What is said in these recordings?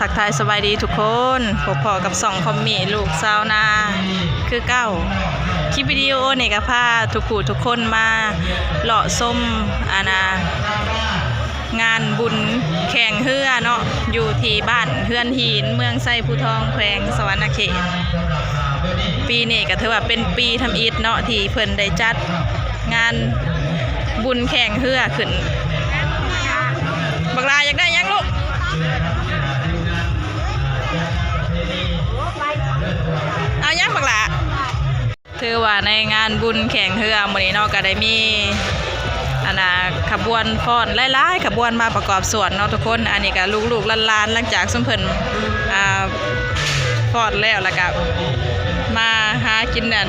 ทักทายสบายดีทุกคนพบพอกับสองคอมมี่ลูกสาวนาคือเก้าคลิปวิดีโอเนี่ยก็พาทุกผู้ทุกคนมาเลาะส้มอาณางานบุญแข่งเฮือเนาะอยู่ที่บ้านเฮือนหินเมืองไส้ผู้ทองแขวงสวรรณเขต ปีนี้ก็ถือว่าเป็นปีทำอิฐเนาะที่เพิ่นได้จัดงานบุญแข่งเฮือขึ้นบักลาอยากได้ยังลูก ยังบักลาถือว่าในงานบุญแข่งเรือมื้อนี้เนาะก็ได้มีอันน่ะขบวนฟ้อนหลายๆขบวนมาประกอบส่วนเนาะทุกคน อันนี้ก็ลูกๆหลานๆหลังจากซุมเพิ่นอ่าฟ้อนแล้วแล้วก็มาหากินนั่น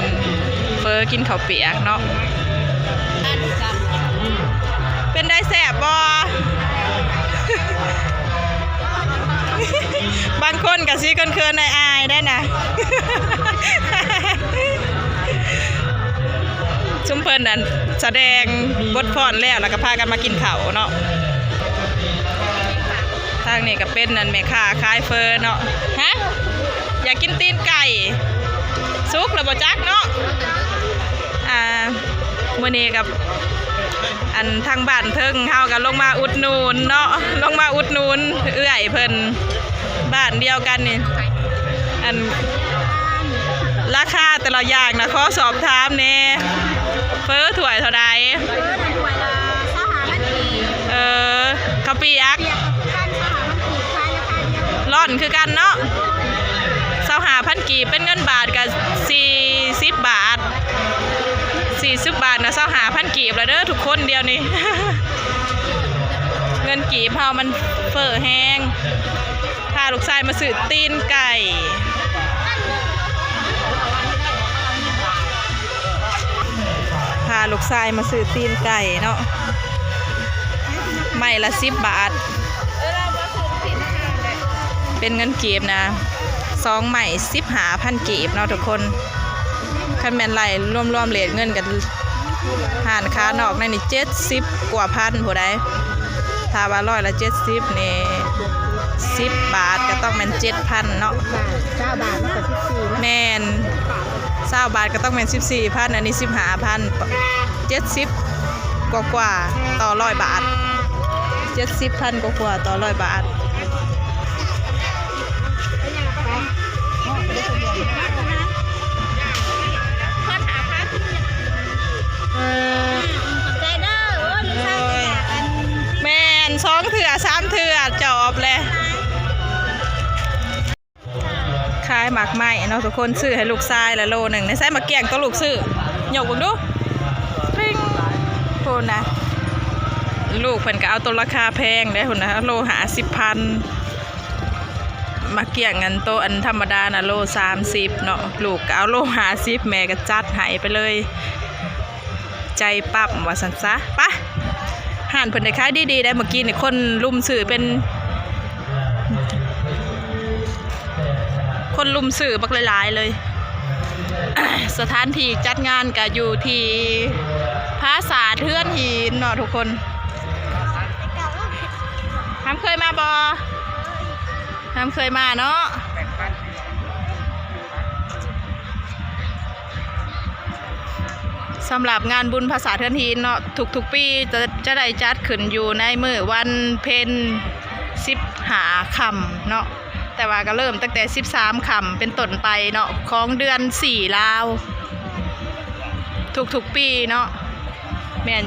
เฟอกินข้าวเปียกเนาะเป็นได้แสบบ่ บางคนกับซีเคินในอายได้นะชุมเพิ่นนั่นแสดงบทพรแล้วแล้วก็พากันมากินข้าเนาะทางนี้ก็เป็นนั่นแม่ค้าขายเฟอเนาะฮะอยากกินตีนไก่ซุกแล้วบ่จักเนาะอ่ามื้อนี้กับ อันทางบ้านเทิงเฮากันลงมาอุดหนูนเนาะลงมาอุดหนูนเอื้อยเพิ่นบ้านเดียวกันนี่อันราคาแต่ละอย่างนะขอสอบถามแหน่เฟอถ้วยเท่าใดเออข้าวเปียกร่อนคือกันเนาะเสาหาพันกีบเป็นเงินบาทกับสี่สิบบาท สี่สิบบาทนะเศร้าหาพันกีบแล้วเด้อทุกคนเดียวนี่เงินกีบเฮามันเฟ้อแห้งพาลูกชายมาซื้อตีนไก่พาลูกชายมาซื้อตีนไก่เนาะไม่ละสิบบาท เป็นเงินกีบนะสองใหม่สิบหาพันกีบเนาะทุกคน คันแมนไหลรวมรวมๆเลทเงินกันหานค้านอกนั่นนี่เจ็ดสิบกว่าพันผู้ใดถ้าว่าร้อยละเจ็ดสิบนี่สิบบาทก็ต้องเป็นเจ็ดพันเนาะเก้าบาทมันกับสิบสี่แมนเศร้าบาทก็ต้องเป็นสิบสี่พันอันนี้สิบห้าพันเจ็ดสิบกว่ากว่าๆต่อร้อยบาทเจ็ดสิบพันกว่ากว่าๆต่อร้อยบาท ใจเด้อโอ้ยลูกชายแม่อันแมนสองเถื่อสามเถื่อจอบเลยขายหมากไม้เนาะทุกคนซื้อให้ลูกชายละโลหนึ่งในไส้มาเกี่ยงก็ลูกซื้อหยกบังดูปริ้งโทนนะลูกเพิ่นก็เอาตัวราคาแพงได้หุ่นนะโลหาสิบพันมาเกี่ยงกันโตวอันธรรมดานะโลสามสิบเนาะลูกก็เอาโลหาสิบแม่ก็จัดให้ไปเลย ใจปั๊บว่าสันซะปะห่านเพิ่นได้ขายดีๆได้เมื่อกี้นี่คนลุมสื่อเป็น คนลุมสื่อบักหลายๆเลย สถานที่จัดงานก็อยู่ที่ภาษาเทือนหินเนาะทุกคนทำเคยมาบอทำเคยมาเนาะ สำหรับงานบุญภาษาเทือนหินเนาะทุกๆปีจะจะได้จัดขึ้นอยู่ในมือวันเพ็ญสิบหาคำเนาะแต่ว่าก็เริ่มตั้งแต่ 13คำเป็นต้นไปเนาะของเดือน4ลาวทุกๆปีเนาะแมน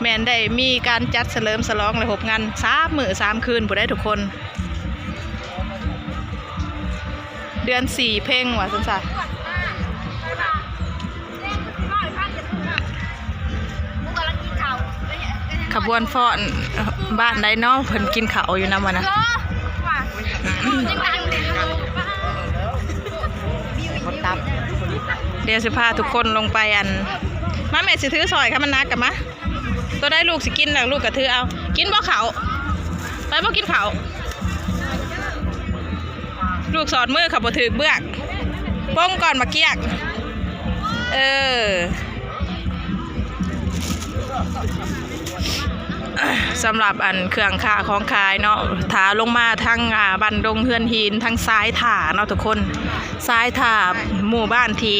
แมนได้มีการจัดเฉลิมฉลองเลยหบงานสามมือสามคืนผู้ได้ทุกคน เดือนสี่เพ่งว่ะสันสะ ขบวนฟ้อนบ้านไดเนาะเพิ่นกินข้าวอยู่นำวันนะคนตับเดี๋ยวสิพาทุกคนลงไปอัน มาแม่สิถือซอยค่ะมันนักกับมะตัวได้ลูกสิกินแล้วลูกก็ถือเอา กินบ่เขาไปบ่กินเขาลูกสอดมือขับบ่ถือเบือกป้องก่อนมาเกียก เออ สำหรับอันเครื่องค่าของขายเนาะถาลงมาทั้งอ่าบันดงเฮือนหินทั้งซ้ายถาเนาะทุกคนซ้ายถาหมู่บ้านที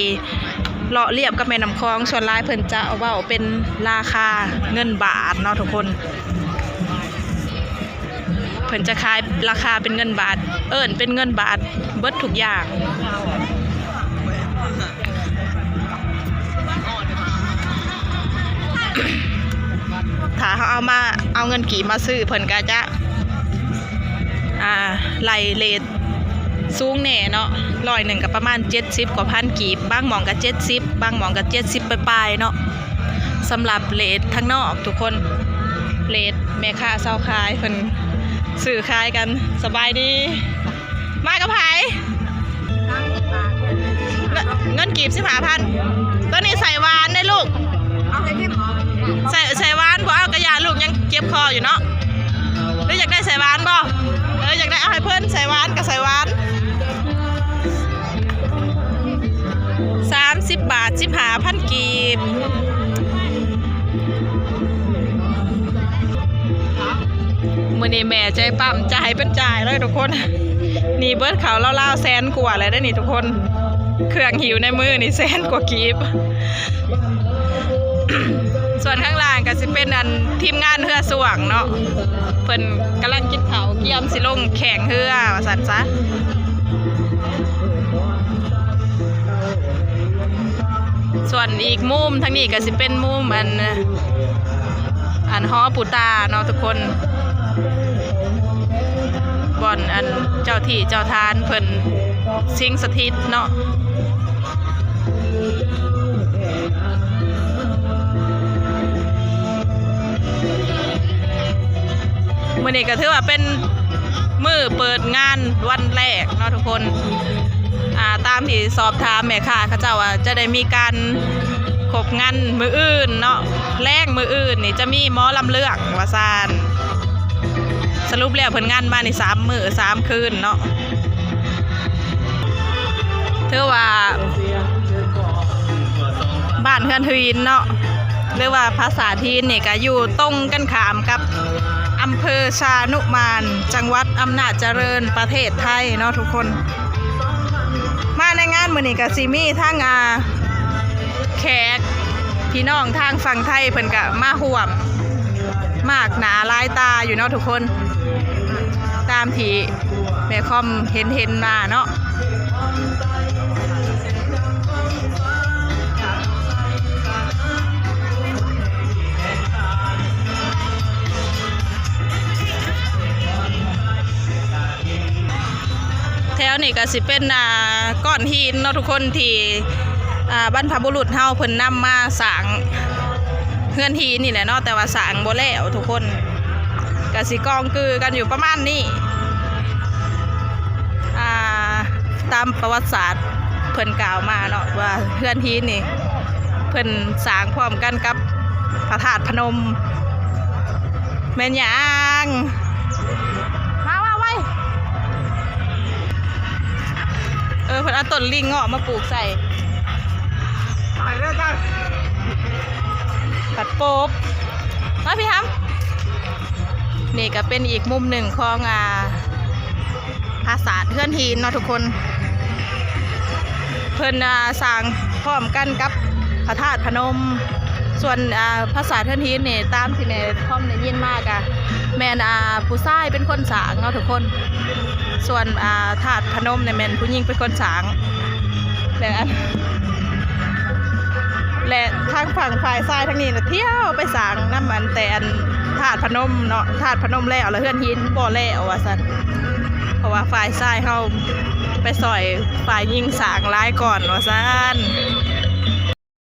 เลาะเรียบกับแม่น้ำคลองส่วนร้ายเพิ่นจะเอาเว้าเป็นราคาเงินบาทเนาะทุกคน เพิ่นจะขายราคาเป็นเงินบาท เอิ้นเป็นเงินบาทเบิดทุกอย่าง ถ้าเขาเอามาเอาเงินกี่มาซื้อเพิ่นก็จะอ่าไล่เลทสูงแหน่เนาะร้อยหนึ่งกับประมาณ 70 กว่าพันกีบบางหมองกับ70 บางหมองกับ 70ปลายๆเนาะสำหรับเลททั้งนอกทุกคนเลทแม่ค้าเซาขายเพิ่นซื้อขายกันสบายดี มากับไผเงินเงินกีบสิบห้าพัน อยู่เนาะหรืออยากได้ใส่หวานบ่เอออยากได้เอาให้เพิ่อนใส่หวานกับใส่หวานสามสิบบาทสิบหาพันกีบมือนี้แม่ใจปั๊มจ่ายเป็นจ่ายเลยทุกคน นี่เบิร์ดเขาเล่าๆแสนกว่าเลยได้นี่ทุกคน เครื่องหิวในมือนี่แสนกว่ากีบ ส่วนข้างล่างก็สิเป็นอันทีมงานเฮือสว่างเนาะเพิ่นกำลังกินเขาเกี่ยมสิลงแข่งเฮือว่าซั่นซะส่วนอีกมุมทางนี้ก็สิเป็นมุมอันอันหอปูตาเนาะทุกคนบ่อนอันเจ้าที่เจ้าทานเพิ่นสิงสถิตเนาะ มื่อนี้ก็ถือว่าเป็นมือเปิดงานวันแรกเนาะทุกคนอ่าตามที่สอบถามแม่ค่ะเขาเจ้าว่าจะได้มีการขบงานมืออื่นเนาะแรกมืออื่นนี่จะมีหมอลำเลือกวาซานสรุปแล้วเพิ่นงานมาในสามมือสามคืนเนาะถือว่าบ้านเฮือนทวินเนาะหรือว่าภาษาทีนนี่ก็อยู่ตรงกันขามกับำเภอชานุมาน จังหวัดอำนาจเจริญประเทศไทยเนาะทุกคน มาในงานมือนี้ก็สิมี่ทั้งอาแขกพี่น้องทางฝั่งไทยเพิ่นก็มาห่วม มากหนาลายตาอยู่เนาะทุกคน ตามที่แม่คอมเห็นเห็นมาเนาะ นี่ก็สิเป็นอ่าก้อนหินเนาะทุกคนที่อ่าบรรพบุรุษเฮาเพิ่นนำมาสร้างเฮือนหินนี่แหละเนาะแต่ว่าสร้างบ่แล้วทุกคนก็สิกองกือกันอยู่ประมาณนี้อ่าตามประวัติศาสตร์เพิ่นกล่าวมาเนาะว่าเฮือนหินนี่เพิ่นสางพร้อมกันกับพระธาตุพนมแม่นยัง เออเพิ่นเอาต้นลิงเงาะมาปลูกใส่ไปเรื่อยกันปัดโป๊บมาพี่ทำนี่ก็เป็นอีกมุมหนึ่งของอ่าภาษาเทือนหินเนาะทุกคน เพิ่นอ่าสร้างพร้อมกันกับพระธาตุพนม ส่วนอ่าภาษาเทือนหินนี่ตามที่แม่พ่อมได้ยินมากอะแม่นอ่าผู้ชายเป็นคนสร้างเนาะทุกคน ส่วนอ่าธาตุพนมเนี่ยแมนผู้หญิงเป็นคนสางและอันและทางฝั่งฝ่ายซ้ายทางนี้น่ะเที่ยวไปสางน้ำมันแต่อันธาตุพนมเนาะธาตุพนมแล้วแล้วเฮือนหินบ่อแล้วว่าซั่นเพราะว่าฝ่ายซ้ายเฮาไปซอยฝ่ายยิงสางร้ายก่อนว่าซั่น